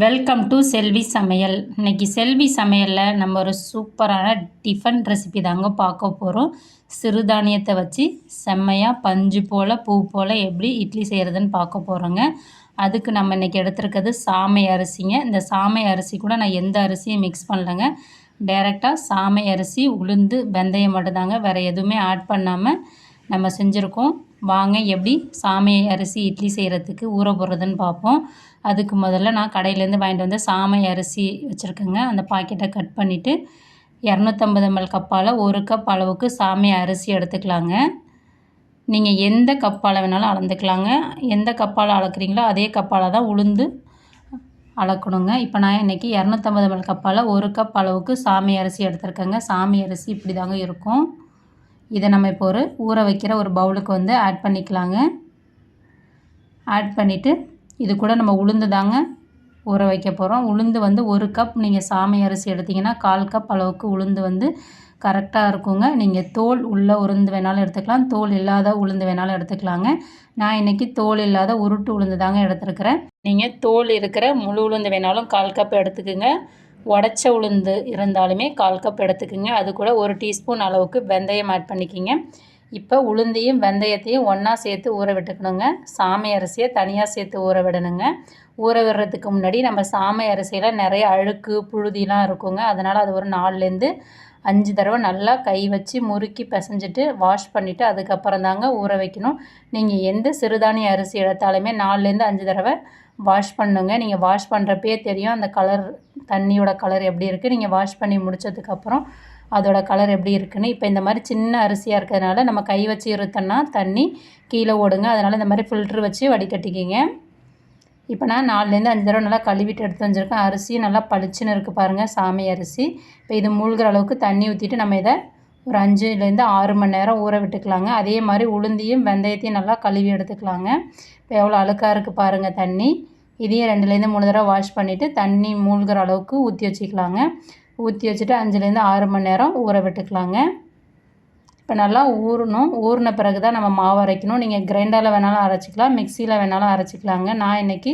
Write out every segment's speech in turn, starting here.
Welcome to செல்வி சமையல் இன்னைக்கு செல்வி சமையலில் நம்ம ஒரு சூப்பரான டிஃபன் ரெசிபி தாங்க பார்க்க போகிறோம் சிறுதானியத்தை வச்சு செம்மையாக பஞ்சு போல் பூ போல் எப்படி இட்லி செய்கிறதுன்னு பார்க்க போகிறோங்க அதுக்கு நம்ம இன்றைக்கி எடுத்துருக்கிறது சாமை அரிசிங்க. இந்த சாமை அரிசி கூட நான் எந்த அரிசியும் மிக்ஸ் பண்ணலைங்க. டைரெக்டாக சாமை அரிசி உளுந்து வெந்தயம் மட்டும்தாங்க. வேறு எதுவுமே ஆட் பண்ணாமல் நம்ம செஞ்சுருக்கோம். வாங்க எப்படி சாமை அரிசி இட்லி செய்கிறதுக்கு ஊற போடுறதுன்னு பார்ப்போம். அதுக்கு முதல்ல நான் கடையிலேருந்து வாங்கிட்டு வந்து சாமை அரிசி வச்சுருக்கேங்க. அந்த பாக்கெட்டை கட் பண்ணிவிட்டு இரநூத்தம்பது எம்எல் கப்பால் ஒரு கப் அளவுக்கு சாமை அரிசி எடுத்துக்கலாங்க. நீங்கள் எந்த கப்பால் வேணாலும் அளந்துக்கலாங்க. எந்த கப்பால் அளக்குறீங்களோ அதே கப்பால் தான் உளுந்து அளக்கணுங்க. இப்போ நான் இன்றைக்கி இரநூத்தம்பது எம்எல் கப்பால் ஒரு கப் அளவுக்கு சாமி அரிசி எடுத்துருக்கேங்க. சாமி அரிசி இப்படி தாங்க இருக்கும். இதை நம்ம இப்போ ஒரு ஊற வைக்கிற ஒரு பவுலுக்கு வந்து ஆட் பண்ணிக்கலாங்க. ஆட் பண்ணிவிட்டு இது கூட நம்ம உளுந்து தாங்க ஊற வைக்க போகிறோம் உளுந்து வந்து ஒரு கப் நீங்கள் சாமை அரிசி எடுத்திங்கன்னா கால் கப் அளவுக்கு உளுந்து வந்து கரெக்டாக இருக்குங்க. நீங்கள் தோல் உள்ள உளுந்து வேணாலும் எடுத்துக்கலாம். தோல் இல்லாத உளுந்து வேணாலும் எடுத்துக்கலாங்க. நான் இன்றைக்கி தோல் இல்லாத உருட்டு உளுந்து தாங்க எடுத்துருக்கிறேன். நீங்கள் தோல் இருக்கிற முழு உளுந்து வேணாலும் கால் கப் எடுத்துக்கோங்க. உடச்ச உளுந்து இருந்தாலுமே கால் கப் எடுத்துக்கோங்க. அது கூட ஒரு டீஸ்பூன் அளவுக்கு வெந்தயம் ஆட் பண்ணிக்கிங்க. இப்போ உளுந்தையும் வெந்தயத்தையும் ஒன்றா சேர்த்து ஊற விட்டுக்கணுங்க. சாமை அரிசியை தனியாக சேர்த்து ஊற விடணுங்க. ஊற விடுறதுக்கு முன்னாடி நம்ம சாமை அரிசியில் நிறைய அழுக்கு புழுதிலாம் இருக்குங்க. அதனால் அது ஒரு நாலுலேருந்து அஞ்சு தடவை நல்லா கை வச்சு முறுக்கி பிசைஞ்சிட்டு வாஷ் பண்ணிவிட்டு அதுக்கப்புறம் தாங்க ஊற வைக்கணும். நீங்கள் எந்த சிறுதானிய அரிசி எடுத்தாலுமே நாலுலேருந்து அஞ்சு தடவை வாஷ் பண்ணுங்க. நீங்கள் வாஷ் பண்ணுறப்பே தெரியும் அந்த கலர் தண்ணியோட கலர் எப்படி இருக்குது நீங்கள் வாஷ் பண்ணி முடித்ததுக்கப்புறம் அதோட கலர் எப்படி இருக்குன்னு. இப்போ இந்த மாதிரி சின்ன அரிசியாக இருக்கிறதுனால நம்ம கை வச்சு இருத்தோம்னா தண்ணி கீழே ஓடுங்க. அதனால் இந்த மாதிரி ஃபில்ட்ரு வச்சு வடிகட்டிக்கிங்க. இப்போ நான் நாலுலேருந்து அஞ்சு தடவை நல்லா கழுவிட்டு எடுத்து வச்சுருக்கேன். அரிசி நல்லா பளிச்சுன்னு இருக்குது பாருங்கள் சாமி அரிசி. இப்போ இது மூழ்கிற அளவுக்கு தண்ணி ஊற்றிட்டு நம்ம இதை ஒரு அஞ்சுலேருந்து ஆறு மணி நேரம் ஊற விட்டுக்கலாங்க. அதே மாதிரி உளுந்தியும் வெந்தயத்தையும் நல்லா கழுவி எடுத்துக்கலாங்க. இப்போ எவ்வளோ அழுக்காக இருக்குது பாருங்கள் தண்ணி. இதையும் ரெண்டுலேருந்து மூணு தடவை வாஷ் பண்ணிவிட்டு தண்ணி மூழ்கிற அளவுக்கு ஊற்றி வச்சுக்கலாங்க. ஊற்றி வச்சுட்டு அஞ்சுலேருந்து ஆறு மணி நேரம் ஊற விட்டுக்கலாங்க. இப்போ நல்லா ஊறணும். ஊறின பிறகு தான் நம்ம மாவு அரைக்கணும். நீங்கள் கிரைண்டரில் வேணாலும் அரைச்சிக்கலாம். மிக்சியில் வேணாலும் அரைச்சிக்கலாங்க. நான் இன்றைக்கி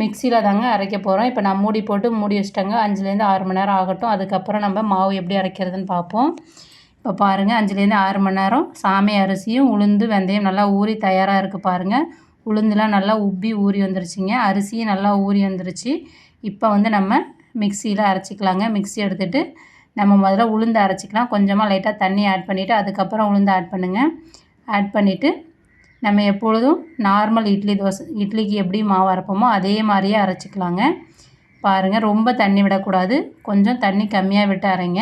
மிக்சியில் தாங்க அரைக்க போகிறோம் இப்போ நான் மூடி போட்டு மூடி வச்சிட்டாங்க. அஞ்சுலேருந்து ஆறு மணி நேரம் ஆகட்டும். அதுக்கப்புறம் நம்ம மாவு எப்படி அரைக்கிறதுன்னு பார்ப்போம். இப்போ பாருங்கள் அஞ்சுலேருந்து ஆறு மணி நேரம் சாமி அரிசியும் உளுந்து வெந்தயம் நல்லா ஊறி தயாராக இருக்குது பாருங்கள் உளுந்துலாம் நல்லா உப்பி ஊறி வந்துருச்சுங்க. அரிசியும் நல்லா ஊறி வந்துருச்சு. இப்போ வந்து நம்ம மிக்சியில் அரைச்சிக்கலாங்க. மிக்சி எடுத்துகிட்டு நம்ம முதல்ல உளுந்து அரைச்சிக்கலாம். கொஞ்சமாக லைட்டாக தண்ணி ஆட் பண்ணிவிட்டு அதுக்கப்புறம் உளுந்து ஆட் பண்ணுங்கள் ஆட் பண்ணிவிட்டு நம்ம எப்பொழுதும் நார்மல் இட்லி தோசை இட்லிக்கு எப்படி மாவு அரைப்போமோ அதே மாதிரியே அரைச்சிக்கலாங்க. பாருங்கள் ரொம்ப தண்ணி விடக்கூடாது. கொஞ்சம் தண்ணி கம்மியாக விட்டு அரைங்க.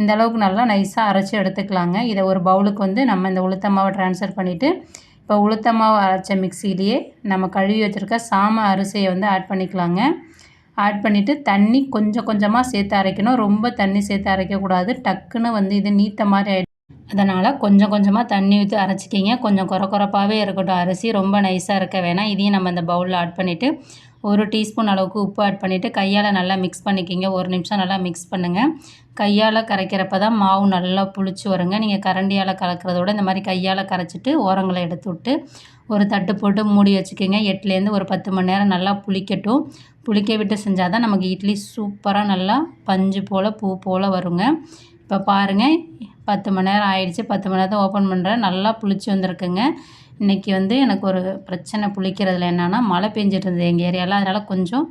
இந்த அளவுக்கு நல்லா நைஸாக அரைச்சி எடுத்துக்கலாங்க. இதை ஒரு பவுலுக்கு வந்து நம்ம இந்த உளுத்த மாவை ட்ரான்ஸ்ஃபர் பண்ணிவிட்டு இப்போ உளுத்த மாவு அரைச்ச மிக்சிலேயே நம்ம கழுவி வச்சுருக்க சாம அரிசியை வந்து ஆட் பண்ணிக்கலாங்க. ஆட் பண்ணிவிட்டு தண்ணி கொஞ்சம் கொஞ்சமாக சேர்த்து அரைக்கணும். ரொம்ப தண்ணி சேர்த்து அரைக்கக்கூடாது. டக்குன்னு வந்து இது நீத்த மாதிரி ஆகிடும் அதனால் கொஞ்சம் கொஞ்சமாக தண்ணி ஊற்றி அரைச்சிக்கிங்க. கொஞ்சம் குற குறப்பாகவே இருக்கட்டும். அரிசி ரொம்ப நைஸாக இருக்க வேணாம். இதையும் நம்ம இந்த பவுலில் ஆட் பண்ணிவிட்டு ஒரு டீஸ்பூன் அளவுக்கு உப்பு ஆட் பண்ணிவிட்டு கையால் நல்லா மிக்ஸ் பண்ணிக்கிங்க. ஒரு நிமிஷம் நல்லா மிக்ஸ் பண்ணுங்கள் கையால் கரைக்கிறப்ப தான் மாவு நல்லா புளிச்சு வருங்க. நீங்கள் கரண்டியால் கலக்கிறத விட இந்த மாதிரி கையால் கரைச்சிட்டு ஓரங்களை எடுத்து விட்டு ஒரு தட்டு போட்டு மூடி வச்சுக்கோங்க. எட்டுலேருந்து ஒரு பத்து மணி நேரம் நல்லா புளிக்கட்டும். புளிக்க விட்டு செஞ்சால் தான் நமக்கு இட்லி சூப்பராக நல்லா பஞ்சு போல் பூ போல் வருங்க. இப்போ பாருங்கள் பத்து மணி நேரம் ஆயிடுச்சு. பத்து மணி நேரத்தை ஓப்பன் பண்ணுறேன் நல்லா புளிச்சு வந்திருக்குங்க. இன்றைக்கி வந்து எனக்கு ஒரு பிரச்சனை புளிக்கிறதுல என்னென்னா மழை பெஞ்சிட்டு இருந்தது எங்கள் ஏரியாவில் அதனால் கொஞ்சம்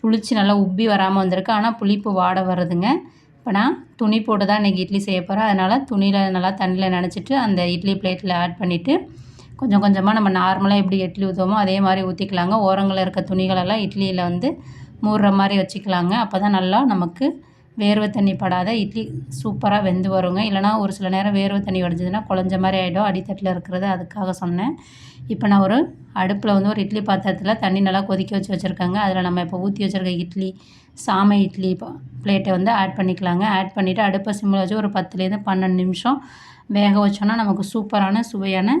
புளிச்சு நல்லா உப்பி வராமல் வந்திருக்கு. ஆனால் புளிப்பு வாட வருதுங்க. இப்போ நான் துணி போட்டு தான் இன்றைக்கி இட்லி செய்ய போகிறேன் அதனால் துணியில் நல்லா தண்ணியில் நினச்சிட்டு அந்த இட்லி பிளேட்டில் ஆட் பண்ணிவிட்டு கொஞ்சம் கொஞ்சமாக நம்ம நார்மலாக எப்படி இட்லி ஊற்றுவோமோ அதே மாதிரி ஊற்றிக்கலாங்க ஓரங்களில் இருக்க துணிகளெல்லாம் இட்லியில் வந்து மூடுற மாதிரி வச்சுக்கலாங்க. அப்போ தான் நல்லா நமக்கு வேர்வை தண்ணி படாத இட்லி சூப்பராக வெந்து வருங்க. இல்லைனா ஒரு சில நேரம் வேர்வை தண்ணி வடிஞ்சதுன்னா குழஞ்ச மாதிரி ஆகிடும் அடித்தட்டில் இருக்கிறது அதுக்காக சொன்னேன். இப்போ நான் ஒரு அடுப்பில் வந்து ஒரு இட்லி பாத்திரத்தில் தண்ணி நல்லா கொதிக்க வச்சு வச்சுருக்காங்க. அதில் நம்ம இப்போ ஊற்றி வச்சுருக்க இட்லி சாமை இட்லி பிளேட்டை வந்து ஆட் பண்ணிக்கலாங்க. ஆட் பண்ணிவிட்டு அடுப்பை சிம்மில் வச்சு ஒரு பத்துலேருந்து பன்னெண்டு நிமிஷம் வேக வச்சோன்னா நமக்கு சூப்பரான சுவையான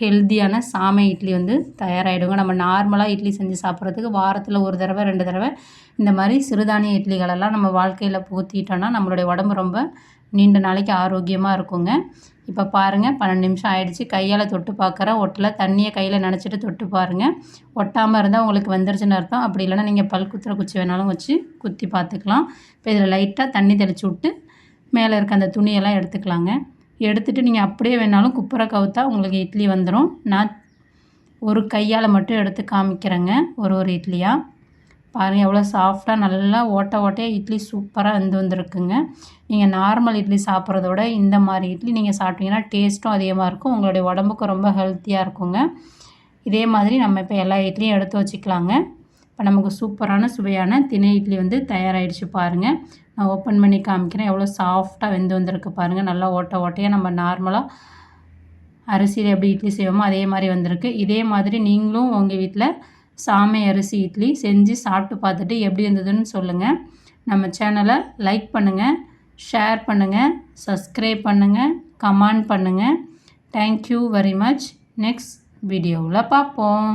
ஹெல்த்தியான சாமை இட்லி வந்து தயாராகிடுங்க நம்ம நார்மலாக இட்லி செஞ்சு சாப்பிட்றதுக்கு வாரத்தில் ஒரு தடவை ரெண்டு தடவை இந்த மாதிரி சிறுதானிய இட்லிகளெல்லாம் நம்ம வாழ்க்கையில் புகுத்திட்டோன்னா நம்மளுடைய உடம்பு ரொம்ப நீண்ட நாளைக்கு ஆரோக்கியமாக இருக்குங்க. இப்போ பாருங்கள் பன்னெண்டு நிமிஷம் ஆயிடுச்சு. கையால் தொட்டு பார்க்குறேன் ஒட்டில் தண்ணியை கையில் நினச்சிட்டு தொட்டு பாருங்கள் ஒட்டாமல் இருந்தால் உங்களுக்கு வந்துருச்சுன்னு அர்த்தம். அப்படி இல்லைன்னா நீங்கள் பல் குத்துற குச்சி வேணாலும் வச்சு குத்தி பார்த்துக்கலாம் இப்போ இதில் லைட்டாக தண்ணி தெளித்து விட்டு மேலே இருக்க அந்த துணியெல்லாம் எடுத்துக்கலாங்க. எடுத்துகிட்டு நீங்கள் அப்படியே வேணாலும் குப்புற கவுத்தா உங்களுக்கு இட்லி வந்துடும் நான் ஒரு கையால் மட்டும் எடுத்து காமிக்கிறேங்க ஒரு ஒரு இட்லியாக பாருங்கள் எவ்வளோ சாஃப்டாக நல்லா ஓட்ட ஓட்டையாக இட்லி சூப்பராக வந்து வந்திருக்குங்க. நீங்கள் நார்மல் இட்லி சாப்பிட்றத விட இந்த மாதிரி இட்லி நீங்கள் சாப்பிட்டீங்கன்னா டேஸ்ட்டும் அதிகமாக இருக்கும். உங்களுடைய உடம்புக்கு ரொம்ப ஹெல்த்தியாக இருக்குங்க. இதே மாதிரி நம்ம இப்போ எல்லா இட்லியும் எடுத்து வச்சுக்கலாங்க. இப்போ நமக்கு சூப்பரான சுவையான திணை இட்லி வந்து தயாராகிடுச்சு பாருங்கள் நான் ஓப்பன் பண்ணி காமிக்கிறேன். எவ்வளோ சாஃப்டாக வெந்து வந்திருக்கு பாருங்கள் நல்லா ஓட்ட ஓட்டையாக நம்ம நார்மலாக அரிசியில் எப்படி இட்லி செய்வோமோ அதே மாதிரி வந்திருக்கு. இதே மாதிரி நீங்களும் உங்கள் வீட்டில் சாமை அரிசி இட்லி செஞ்சு சாப்பிட்டு பார்த்துட்டு எப்படி இருந்ததுன்னு சொல்லுங்கள் நம்ம சேனலை லைக் பண்ணுங்கள் ஷேர் பண்ணுங்கள் சப்ஸ்கிரைப் பண்ணுங்கள் கமெண்ட் பண்ணுங்கள் தேங்க்யூ வெரி மச் நெக்ஸ்ட் வீடியோவில் பார்ப்போம்.